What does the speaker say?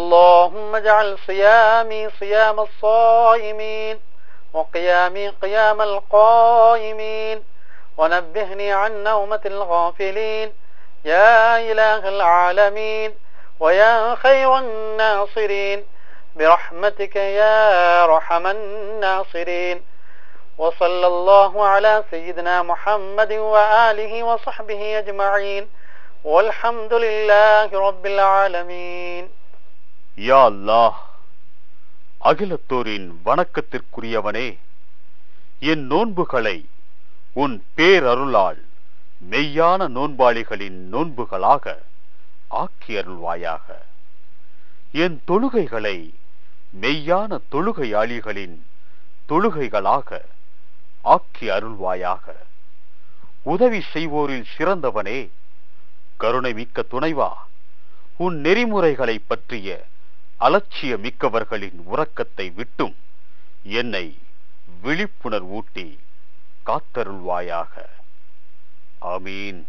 اللهم اجعل صيامي صيام الصائمين وقيامي قيام القائمين ونبهني عن نومة الغافلين يا إله العالمين ويا خير الناصرين برحمتك يا أرحم الناصرين وصلى الله على سيدنا محمد وآله وصحبه أجمعين والحمد لله رب العالمين யா அல்லாஹ் அகிலத்தோரின் வணக்கத்திற்குரியவனே என் நோன்புகளை உன் பேரருளால் மெய்யான நோன்பாளிகளின் நோன்புகளாக ஆக்கி அருள்வாயாக. என் தொழுகைகளை மெய்யான தொழுகையாளிகளின் தொழுகைகளாக ஆக்கி அருள்வாயாக. உதவி செய்வோரில் சிறந்தவனே கருணை மிக்க துணைவா உன் நெறிமுறைகளை பற்றிய அலட்சிய மிக்கவர்களின் உறக்கத்தை விட்டும் என்னை விழிப்புணர்வூட்டி காத்தருள்வாயாக. ஆமீன்.